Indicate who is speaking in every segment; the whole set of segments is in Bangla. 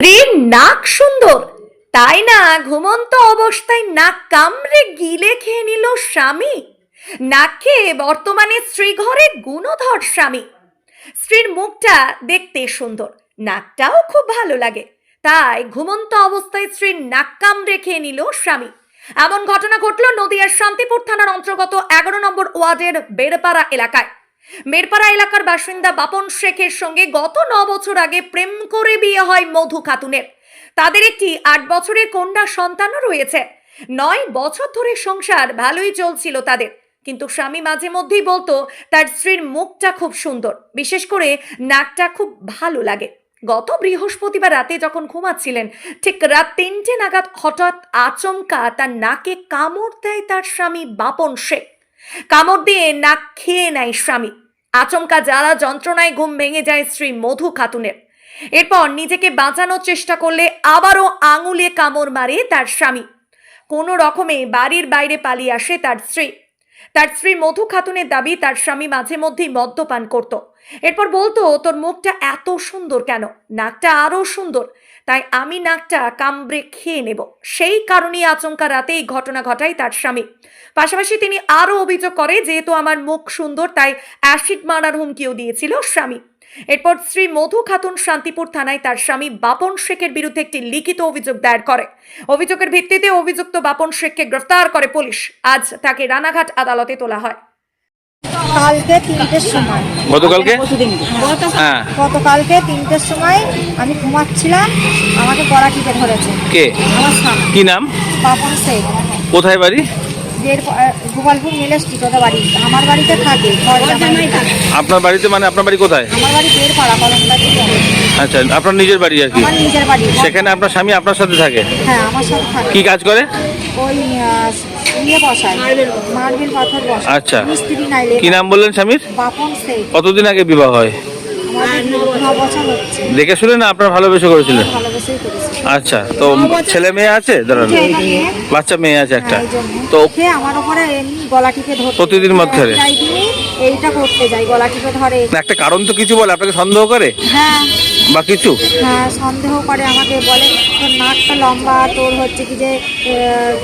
Speaker 1: স্ত্রীর নাক সুন্দর। তাই না? ঘুমন্ত অবস্থায় নাক কামড়ে গিলে খেয়ে নিল স্বামী। নাক খেয়ে বর্তমানে স্ত্রী ঘরে গুণধর স্বামী। স্ত্রীর মুখটা দেখতে সুন্দর, নাকটাও খুব ভালো লাগে। তাই ঘুমন্ত অবস্থায় স্ত্রীর নাক কামড়ে খেয়ে নিল স্বামী। এমন ঘটনা ঘটল নদিয়ার শান্তিপুর থানার অন্তর্গত এগারো নম্বর ওয়ার্ডের বেড়পাড়া এলাকায়। মেরপাড়া এলাকার বাসিন্দা বাপন শেখের সঙ্গে গত ন বছর আগে প্রেম করে বিয়ে হয় মধু খাতুনের। তাদের একটি আট বছরের কন্যা সন্তানও রয়েছে। নয় বছর ধরে সংসার ভালোই চলছিল তাদের। কিন্তু স্বামী মাঝে মধ্যেই বলতো, তার স্ত্রীর মুখটা খুব সুন্দর। বিশেষ করে নাকটা খুব ভালো লাগে। গত বৃহস্পতিবার রাতে যখন ঘুমাচ্ছিলেন, ঠিক রাত তিনটে নাগাদ হঠাৎ আচমকা তার নাকে কামড় দেয় তার স্বামী বাপন শেখ। কামড় দিয়ে নাক খেয়ে নেয় স্বামী। আচমকা জ্বালা যন্ত্রণায় ঘুম ভেঙে যায় স্ত্রী মধু খাতুনের। এরপর নিজেকে বাঁচানোর চেষ্টা করলে আবারও আঙুলে কামড় মারে তার স্বামী। কোনো রকমে বাড়ির বাইরে পালিয়ে আসে তার স্ত্রী। তার স্ত্রী মধু খাতুনের দাবি তার স্বামী মাঝে মধ্যেই মদ্যপান করত। এরপর বলতো, তোর মুখটা এত সুন্দর কেন? নাকটা আরও সুন্দর। তাই আমি নাকটা কামড়ে খেয়ে নেব। সেই কারণেই আচমকা রাতে এই ঘটনা ঘটায় তার স্বামী। পাশাপাশি তিনি আরও অভিযোগ করে, যেহেতু আমার মুখ সুন্দর, তাই অ্যাসিড মারার হুমকিও দিয়েছিল স্বামী। এরপর শ্রী মধু খাতুন শান্তিপুর থানায় তার স্বামী বাপন শেখের বিরুদ্ধে একটি লিখিত অভিযোগ দায়ের করে। অভিযোগের ভিত্তিতে অভিযুক্ত বাপন শেখকে গ্রেফতার করে পুলিশ। আজ তাকে রানাঘাট আদালতে তোলা হয়।
Speaker 2: কালকে তিনটের সময়।
Speaker 3: গতকালকে? হ্যাঁ।
Speaker 2: গতকালকে তিনটের সময় আমি ঘুমাচ্ছিলাম আমাকে গলা টিপে ধরেছে।
Speaker 3: কে?
Speaker 2: আমার স্বামী।
Speaker 3: কি নাম?
Speaker 2: পাপন শেখ।
Speaker 3: কোথায় বাড়ি?
Speaker 2: গোপালপুর মিলে স্ট্রিট বাড়ি। আমার বাড়িতে থাকে
Speaker 3: আপনার বাড়িতে মানে আপনার বাড়ি কোথায়?
Speaker 2: আমার বাড়ি বের কলমবাড়ি
Speaker 3: আচ্ছা আপনার নিজের বাড়ি আর কি?
Speaker 2: আমার নিজের বাড়ি।
Speaker 3: সেখানে আপনার স্বামী আপনার সাথে থাকে?
Speaker 2: হ্যাঁ আমার সাথে থাকে।
Speaker 3: কি কাজ করে?
Speaker 2: ওই ইয়ে বসায়। মার্বেল পাথর বসায়।
Speaker 3: আচ্ছা।
Speaker 2: মিস্ত্রি নাইলে
Speaker 3: কি নাম বললেন স্বামীর?
Speaker 2: বাপন শেখ।
Speaker 3: কতদিন আগে বিবাহ হয়?
Speaker 2: হচ্ছে।
Speaker 3: দেখে শুনে না আপনার ভালোবেসে করেছিলেন? আচ্ছা তো ছেলে মেয়ে আছে? দাঁড়ান। বাচ্চা মেয়ে আছে একটা।
Speaker 2: হ্যাঁ।
Speaker 3: তো
Speaker 2: আমার ওপরে গলা টিপে ধরতে
Speaker 3: প্রতিদিন মদ খায়?
Speaker 2: এইটা করতে যাই গলা টিপে ধরে
Speaker 3: একটা কারণ তো কিছু বলে আপনাকে সন্দেহ করে?
Speaker 2: হ্যাঁ।
Speaker 3: বা কিছু?
Speaker 2: হ্যাঁ সন্দেহ করে আমাকে বলে তোর নাকটা লম্বা তোর হচ্ছে কি যে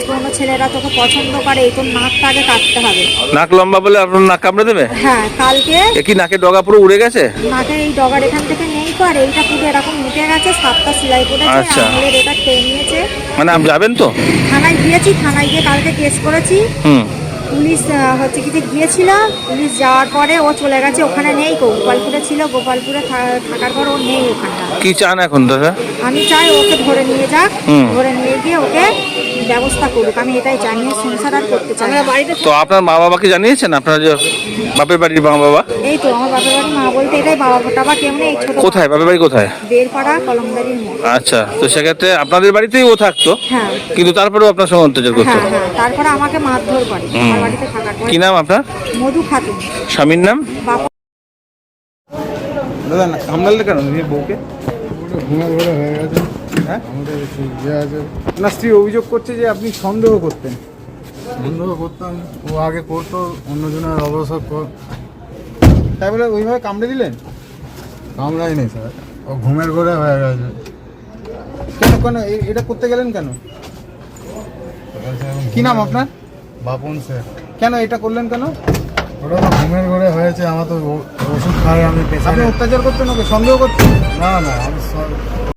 Speaker 2: কোনো ছেলেরা তোকে পছন্দ করে এই তোর নাকটা আগে কাটতে হবে।
Speaker 3: নাক লম্বা বলে আপনার নাক কামড়ে দেবে?
Speaker 2: হ্যাঁ কালকে
Speaker 3: এ কি নাকের ডগা পুরো উড়ে গেছে?
Speaker 2: নাকে এই ডগার এখান থেকে নেই তো আর এইটা পুরো এরকম উঠে গেছে সাতটা সেলাই করেছে
Speaker 3: আচ্ছা।
Speaker 2: আঙুলের এটা খেয়ে নিয়েছে
Speaker 3: মানে আপনি যাবেন তো?
Speaker 2: থানায় গিয়েছি থানায় গিয়ে কালকে কেস করেছি।
Speaker 3: হুম।
Speaker 2: পুলিশ হচ্ছে কি গিয়েছিল পুলিশ যাওয়ার পরে ও চলে গেছে ওখানে নেই গো গোপালপুরে ছিল গোপালপুরে থাকার পর ও নেই ওখানটা।
Speaker 3: কি চান এখন দাদা?
Speaker 2: আমি চাই ওকে ধরে নিয়ে যাক
Speaker 3: হুম।
Speaker 2: ধরে নিয়ে গিয়ে ওকে ব্যবস্থা করুক। আমি এটাই জানিয়ে সংসার আর করতে চাই
Speaker 3: তো আপনার মা বাবাকে জানিয়েছেন? আপনার যে বাপের বাড়ির মা বাবা?
Speaker 2: এই তো আমার বাপের বাড়ি মা বলতে এটাই বাবা টাবা কেমন এই ছোট
Speaker 3: কোথায়? বাপের বাড়ি কোথায়?
Speaker 2: বেরপাড়া কলমদারির
Speaker 3: আচ্ছা তো সেক্ষেত্রে আপনাদের বাড়িতেই ও থাকতো
Speaker 2: হ্যাঁ।
Speaker 3: কিন্তু তারপরেও আপনার সঙ্গে অত্যাচার করতো?
Speaker 2: হ্যাঁ হ্যাঁ তারপরে আমাকে মারধর করে।
Speaker 3: কি নাম আপনার?
Speaker 2: মধু খাতুন।
Speaker 3: স্বামীর নাম?
Speaker 4: দাদা কেন বউকে
Speaker 5: ঘুমের ঘরে হয়ে গেছে
Speaker 4: হ্যাঁ?
Speaker 5: আমাদের
Speaker 4: না স্ত্রী অভিযোগ করছে যে আপনি সন্দেহ করতেন।
Speaker 5: বন্ধ করতাম। ও আগে করতো অন্যজনের অবসর কর
Speaker 4: তাই বলে ওইভাবে কামড়ে দিলেন?
Speaker 5: কামড়াই নেই স্যার। ও ঘুমের ঘরে হয়ে গেছে।
Speaker 4: কেন কেন এটা করতে গেলেন কেন? কি নাম আপনার?
Speaker 5: বাপন স্যার।
Speaker 4: কেন এটা করলেন কেন?
Speaker 5: ওটা তো ঘুমের ঘরে হয়েছে আমার তো ওষুধ খাই আমি
Speaker 4: আপনি অত্যাচার করতেন ওকে? সন্দেহ করতেন
Speaker 5: না না আমি